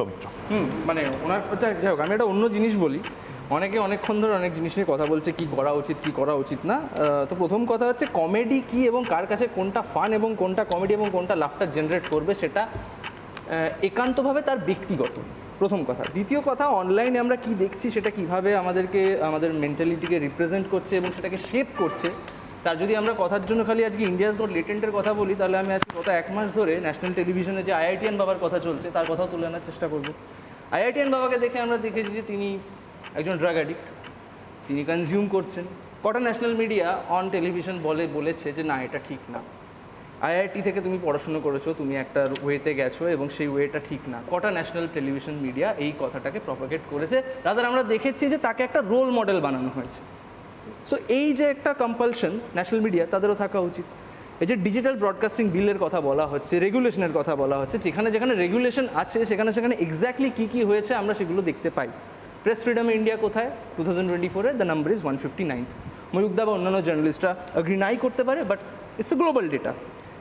সৌমিত্র হুম মানে ওনার আচ্ছা যাই হোক, আমি একটা অন্য জিনিস বলি। অনেকে অনেকক্ষণ ধরে অনেক জিনিস নিয়ে কথা বলছে, কি করা উচিত, কি করা উচিত না। তো প্রথম কথা হচ্ছে কমেডি কি এবং কার কাছে কোনটা ফান এবং কোনটা কমেডি এবং কোনটা লাফটার জেনারেট করবে সেটা একান্তভাবে তার ব্যক্তিগত। প্রথম কথা। দ্বিতীয় কথা অনলাইনে আমরা কি দেখছি সেটা কীভাবে আমাদেরকে, আমাদের মেন্টালিটিকে রিপ্রেজেন্ট করছে এবং সেটাকে শেপ করছে তার যদি আমরা কথার জন্য খালি আজকে ইন্ডিয়াস গট লেটেন্টের কথা বলি, তাহলে আমি আজকে গত এক মাস ধরে ন্যাশনাল টেলিভিশনে যে আইআইটিএন বাবার কথা চলছে, তার কথাও তুলে আনার চেষ্টা করব। আইআইটিএন বাবাকে দেখে আমরা দেখেছি যে তিনি একজন ড্রাগ অ্যাডিক্ট তিনি কনজিউম করছেন। কটা ন্যাশনাল মিডিয়া অন টেলিভিশন বলে, বলেছে যে না, এটা ঠিক না। আইআইটি থেকে তুমি পড়াশুনো করেছ, তুমি একটা ওয়েতে গেছো এবং সেই ওয়েটা ঠিক না। কটা ন্যাশনাল টেলিভিশন মিডিয়া এই কথাটাকে প্রপাগেট করেছে? রাদার আমরা দেখেছি যে তাকে একটা রোল মডেল বানানো হয়েছে। সো এই যে একটা কম্পালশন ন্যাশনাল মিডিয়া তাদেরও থাকা উচিত। এই যে ডিজিটাল ব্রডকাস্টিং বিলের কথা বলা হচ্ছে রেগুলেশনের কথা বলা হচ্ছে, যেখানে যেখানে রেগুলেশন আছে, সেখানে সেখানে এক্স্যাক্টলি কী কী হয়েছে আমরা সেগুলো দেখতে পাই। প্রেস ফ্রিডম ইন্ডিয়া কোথায়? টু থাউজেন্ড টোয়েন্টি ফোরে the number is one fifty ninth ময়ুকদা বা অন্যান্য জার্নালিস্টরা অ্যাগ্রি নাই করতে পারে but it's a global data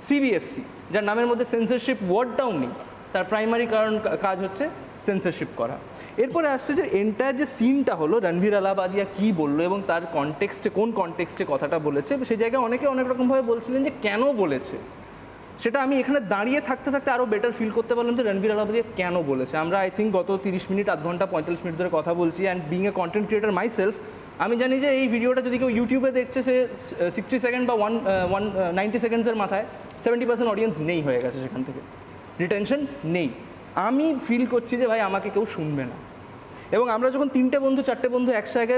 CBFC যার নামের মধ্যে সেন্সরশিপ ওয়ার্ডটাও নেই, তার প্রাইমারি কারণ কাজ হচ্ছে সেন্সরশিপ করা। এরপরে আসছে যে এন্টায়ার যে সিনটা হলো, রণবীর আলাবাদিয়া কী বলল এবং তার কনটেক্সটে কোন কনটেক্সটে কথাটা বলেছে সেই জায়গায় অনেকে অনেক রকমভাবে বলছিলেন যে কেন বলেছে? সেটা আমি এখানে দাঁড়িয়ে থাকতে থাকতে আরও বেটার ফিল করতে পারলাম যে রণবীর আলাবাদিয়া কেন বলেছে। আমরা আই থিঙ্ক গত তিরিশ মিনিট, আধ ঘণ্টা, পঁয়তাল্লিশ মিনিট ধরে কথা বলছি and being a content creator myself আমি জানি যে এই ভিডিওটা যদি কেউ ইউটিউবে দেখছে, সে সিক্সটি সেকেন্ড বা ওয়ান ওয়ান নাইনটি সেকেন্ডসের মাথায় সেভেন্টি পার্সেন্ট অডিয়েন্স নেই হয়ে গেছে সেখান থেকে। রিটেনশন নেই। আমি ফিল করছি যে ভাই আমাকে কেউ শুনবে না। এবং আমরা যখন তিনটে বন্ধু, চারটে বন্ধু একসাথে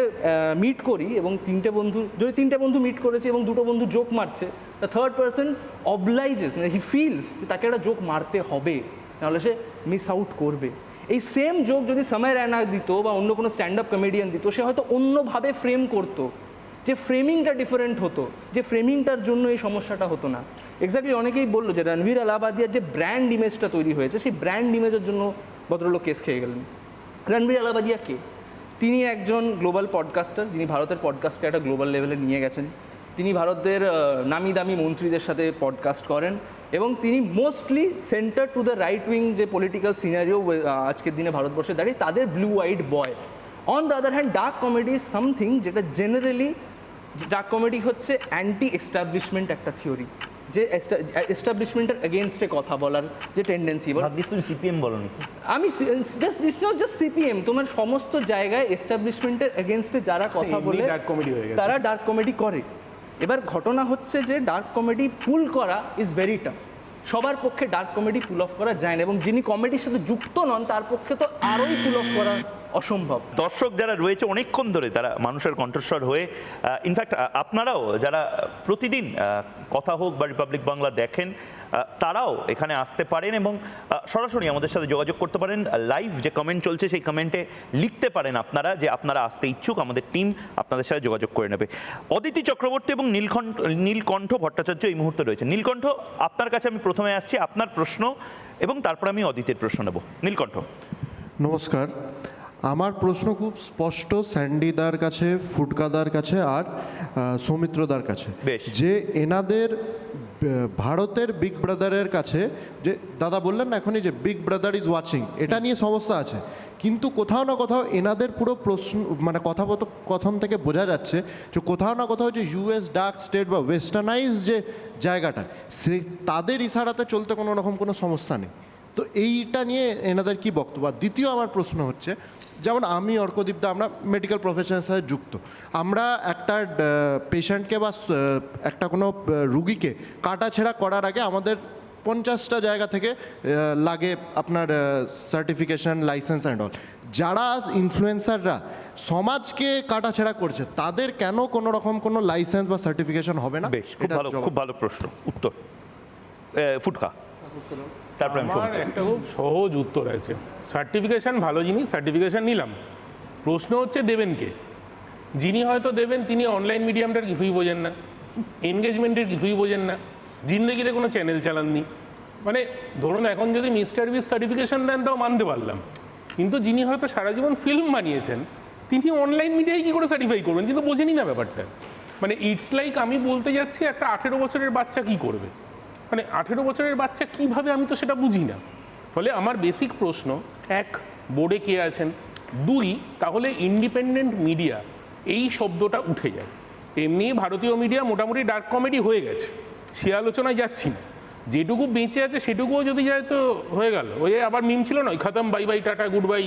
মিট করি এবং তিনটে বন্ধু, যদি তিনটে বন্ধু মিট করেছি এবং দুটো বন্ধু জোক মারছে দ্য থার্ড পার্সন অবলাইজেস মানে হি ফিলস যে তাকে একটা জোক মারতে হবে, নাহলে সে মিস আউট করবে। এই সেম জোক যদি সময় রায়না দিত বা অন্য কোনো স্ট্যান্ড আপ কমেডিয়ান দিত, সে হয়তো অন্যভাবে ফ্রেম করতো, যে ফ্রেমিংটা ডিফারেন্ট হতো, যে ফ্রেমিংটার জন্য এই সমস্যাটা হতো না। এক্স্যাক্টলি অনেকেই বলল যে, রণবীর আলাবাদিয়ার যে ব্র্যান্ড ইমেজটা তৈরি হয়েছে, সেই ব্র্যান্ড ইমেজের জন্য ভদ্রলোক কেস খেয়ে গেলেন। রণবীর আলাবাদিয়া কে? তিনি একজন গ্লোবাল পডকাস্টার যিনি ভারতের পডকাস্টকে একটা গ্লোবাল লেভেলে নিয়ে গেছেন। তিনি ভারতের নামি দামি মন্ত্রীদের সাথে পডকাস্ট করেন এবং তিনি mostly centre to the right wing যে পলিটিক্যাল সিনারিও আজকের দিনে ভারতবর্ষে দাঁড়িয়ে, তাদের blue white boy on the other hand dark comedy is something যেটা জেনারেলি ডার্ক কমেডি হচ্ছে অ্যান্টি এস্টাবলিশমেন্ট একটা থিওরি যে এস্টাবলিশমেন্টের এগেনস্টে কথা বলার যে টেন্ডেন্সি সিপিএম বলনি। আমি just it's not just CPM তোমার সমস্ত জায়গায় এস্টাবলিশমেন্টের এগেনস্টে যারা কথা বলে ডার্ক কমেডি হয়ে গেছে। তারা ডার্ক কমেডি করে। এবার ঘটনা হচ্ছে যে ডার্ক কমেডি পুল করা ইজ ভেরি টাফ সবার পক্ষে ডার্ক কমেডি পুল অফ করা যায় না এবং যিনি কমেডির সাথে যুক্ত নন তার পক্ষে তো আরোই পুল অফ করা অসম্ভব। দর্শক যারা রয়েছে অনেকক্ষণ ধরে তারা মানুষের কণ্ঠস্বর হয়ে ইনফ্যাক্ট আপনারাও যারা প্রতিদিন কথা হোক বা রিপাবলিক বাংলা দেখেন তারাও এখানে আসতে পারেন এবং সরাসরি আমাদের সাথে যোগাযোগ করতে পারেন। লাইভ যে কমেন্ট চলছে সেই কমেন্টে লিখতে পারেন আপনারা যে আপনারা আসতে ইচ্ছুক আমাদের টিম আপনাদের সাথে যোগাযোগ করে নেবে। অদিতি চক্রবর্তী এবং নীলকণ্ঠ নীলকণ্ঠ ভট্টাচার্য এই মুহূর্তে রয়েছে। নীলকণ্ঠ আপনার কাছে আমি প্রথমে আসছি আপনার প্রশ্ন এবং তারপর আমি অদিতির প্রশ্ন নেব। নীলকণ্ঠ। নমস্কার। আমার প্রশ্ন খুব স্পষ্ট স্যান্ডিদার কাছে ফুটকাদার কাছে আর সৌমিত্রদার কাছে। যে এনাদের ভারতের বিগ ব্রাদারের কাছে যে দাদা বললেন না এখনই যে বিগ ব্রাদার ইজ ওয়াচিং এটা নিয়ে সমস্যা আছে। কিন্তু কোথাও না কোথাও এনাদের পুরো প্রশ্ন মানে কথন থেকে বোঝা যাচ্ছে যে কোথাও না কোথাও যে ইউএস ডার্ক স্টেট বা ওয়েস্টার্নাইজ যে জায়গাটা সে তাদের ইশারাতে চলতে কোনো রকম কোনো সমস্যা নেই। তো এইটা নিয়ে এনাদের কি বক্তব্য? দ্বিতীয় আমার প্রশ্ন হচ্ছে যেমন আমি অর্কদীপদা আমরা মেডিকেল প্রফেশনের সাথে যুক্ত। আমরা একটা পেশেন্টকে বা একটা কোনো রুগীকে কাটা ছেঁড়া করার আগে আমাদের পঞ্চাশটা জায়গা থেকে লাগে আপনার সার্টিফিকেশন লাইসেন্স অ্যান্ড অল যারা ইনফ্লুয়েন্সাররা সমাজকে কাটাছেড়া করছে তাদের কেন কোনো রকম কোনো লাইসেন্স বা সার্টিফিকেশন হবে না? বেশ খুব ভালো খুব ভালো প্রশ্ন উত্তর। ফুটকা। তারপর আমি আমার একটা খুব সহজ উত্তর আছে। সার্টিফিকেশন ভালো জিনিস সার্টিফিকেশন নিলাম। প্রশ্ন হচ্ছে দেবেন কে যিনি হয়তো দেবেন তিনি অনলাইন মিডিয়ামটার কিছুই বোঝেন না। এনগেজমেন্টের কিছুই বোঝেন না। জিন্দগিতে কোনো চ্যানেল চালাননি। মানে ধরুন এখন যদি মিস্টার বিস সার্টিফিকেশন দেন তাও মানতে পারলাম। কিন্তু যিনি হয়তো সারা জীবন ফিল্ম বানিয়েছেন তিনি অনলাইন মিডিয়ায় কী করে সার্টিফাই করবেন? কিন্তু বোঝেনি না ব্যাপারটা। মানে ইটস লাইক আমি বলতে যাচ্ছি একটা আঠেরো বছরের বাচ্চা কি করবে? মানে আঠেরো বছরের বাচ্চা কীভাবে আমি তো সেটা বুঝি না। ফলে আমার বেসিক প্রশ্ন, এক বোর্ডে কে আছেন? দুই, তাহলে ইন্ডিপেন্ডেন্ট মিডিয়া এই শব্দটা উঠে যায়। এমনি ভারতীয় মিডিয়া মোটামুটি ডার্ক কমেডি হয়ে গেছে, সে আলোচনায় যাচ্ছি না। যেটুকু বেঁচে আছে সেটুকুও যদি যায় তো হয়ে গেল। ওই আবার মিম ছিল না, ওই খতম bye bye tata good bye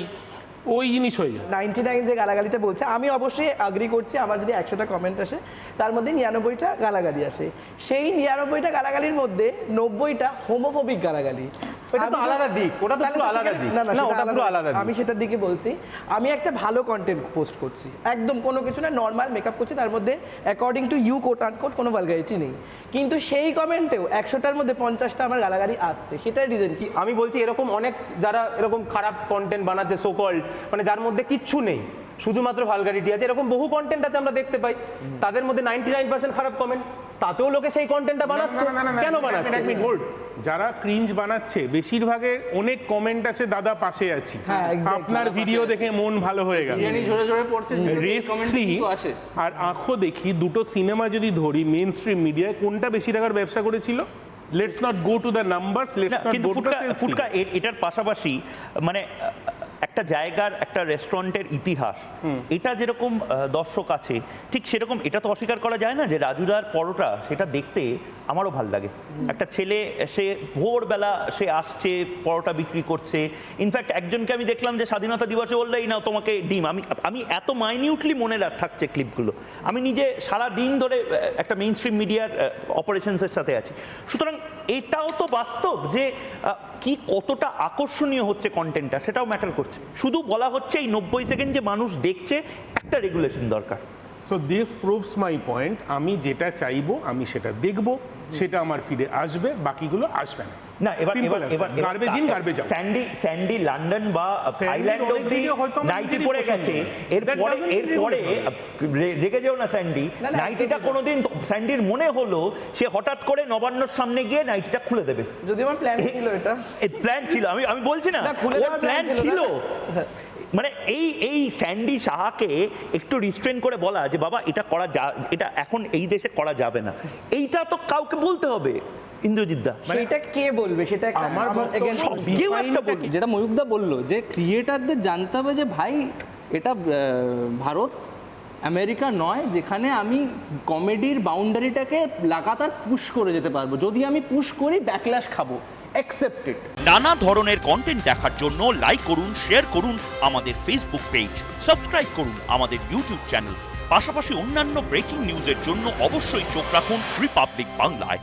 ওই জিনিস হয়ে যায় নাইনটি নাইন যে গালাগালিটা বলছে, আমি অবশ্যই আগ্রি করছি, আমার যদি একশোটা কমেন্ট আসে, তার মধ্যে নিরানব্বইটা গালাগালি আসে। সেই নিরানব্বইটা গালাগালির মধ্যে নব্বইটা হোমোফোবিক গালাগালি। ওটা তো আমি আলাদা দিক, ওটা তো পুরো আলাদা দিক। না না না, ওটা পুরো আলাদা আমি সেটার দিকে বলছি। আমি একটা ভালো কন্টেন্ট পোস্ট করছি। একদম কোনো কিছু না নর্মাল মেকআপ করছি তার মধ্যে according to you quote unquote কোনো ভালগারিটি নেই। কিন্তু সেই কমেন্টেও একশোটার মধ্যে পঞ্চাশটা আমার গালাগালি আসছে। সেটার রিজন কি আমি বলছি এরকম অনেক যারা এরকম খারাপ কন্টেন্ট বানাচ্ছে সোকল্ড মানে যার মধ্যে কিচ্ছু নেই শুধুমাত্র ভালগারিটি আছে। এরকম বহু কন্টেন্ট আছে আমরা দেখতে পাই। তাদের মধ্যে নাইনটি নাইন পার্সেন্ট খারাপ কমেন্ট তাতেও লোকে সেই কন্টেন্টটা বানাচ্ছে? কেন বানাচ্ছে? হোল্ড যারা ক্রিঞ্জ বানাচ্ছে বেশিরভাগের অনেক কমেন্ট আছে দাদা পাশে আছি। হ্যাঁ, আপনার ভিডিও দেখে মন ভালো হয়ে গেল। ঝরে ঝরে পড়ছে কমেন্ট রেফ্রি আসে। আর আঁখো দেখি দুটো সিনেমা যদি ধরি মেন স্ট্রিম মিডিয়ায় কোনটা বেশি টাকার ব্যবসা করেছিল? Let's not go to the numbers let's not go to ফুটকা ফুটকা এটার পাশাপাশি মানে একটা জায়গার একটা রেস্টুরেন্টের ইতিহাস। এটা যেরকম দর্শক আছে ঠিক সেরকম এটা তো অস্বীকার করা যায় না যে রাজুদার পরোটা সেটা দেখতে আমারও ভালো লাগে। একটা ছেলে সে ভোরবেলা সে আসছে পরোটা বিক্রি করছে। ইনফ্যাক্ট একজনকে আমি দেখলাম যে স্বাধীনতা দিবসে বললে এই নাও তোমাকে ডিম। আমি আমি এত মাইনিউটলি মনে রাখ- থাকছে ক্লিপগুলো আমি নিজে সারা দিন ধরে একটা মেইন স্ট্রিম মিডিয়ার অপারেশনসের সাথে আছি। সুতরাং এটাও তো বাস্তব যে কি কতটা আকর্ষণীয় হচ্ছে কন্টেন্টটা সেটাও ম্যাটার করছে। শুধু বলা হচ্ছে এই নব্বই সেকেন্ড যে মানুষ দেখছে, একটা রেগুলেশন দরকার। So this proves my point আমি যেটা চাইব, আমি সেটা দেখব, সেটা আমার ফিরে আসবে, বাকিগুলো আসবে না। না এবার এবার এবার garbage in garbage out Sandy Sandy London বা হয়তো আমার নাইটি পছন্দ। গেছে। এরপরে এরপরে রেগে যেও না স্যান্ডি নাইটিটা কোনোদিন স্যান্ডির মনে হলো সে হঠাৎ করে নবান্নর সামনে গিয়ে নাইটিটা খুলে দেবে। যদি আমার প্ল্যান ছিল এটা। প্ল্যান ছিল। আমি আমি বলছি না না, খুলে ওর প্ল্যান ছিল। মানে এই এই স্যান্ডি সাহাকে একটু রিস্ট্রেন করে বলা যে বাবা এটা করা যা এটা এখন এই দেশে করা যাবে না। এইটা তো কাউকে বলতে হবে। ইন্দ্রজিৎ দা। সেটা কে বলবে? সেটা একটা আমার কেউ একটা বলবে যেটা ময়ূকদা বলল যে ক্রিয়েটারদের জানতে হবে যে ভাই এটা ভারত আমেরিকা নয় যেখানে আমি কমেডির বাউন্ডারিটাকে লাগাতার পুশ করে যেতে পারব। যদি আমি পুশ করি ব্যাকল্যাশ খাব। অ্যাকসেপ্টেড নানা ধরনের কন্টেন্ট দেখার জন্য লাইক করুন শেয়ার করুন আমাদের ফেসবুক পেজ সাবস্ক্রাইব করুন আমাদের ইউটিউব চ্যানেল পাশাপাশি অন্যান্য ব্রেকিং নিউজের জন্য অবশ্যই চোখ রাখুন রিপাবলিক বাংলায়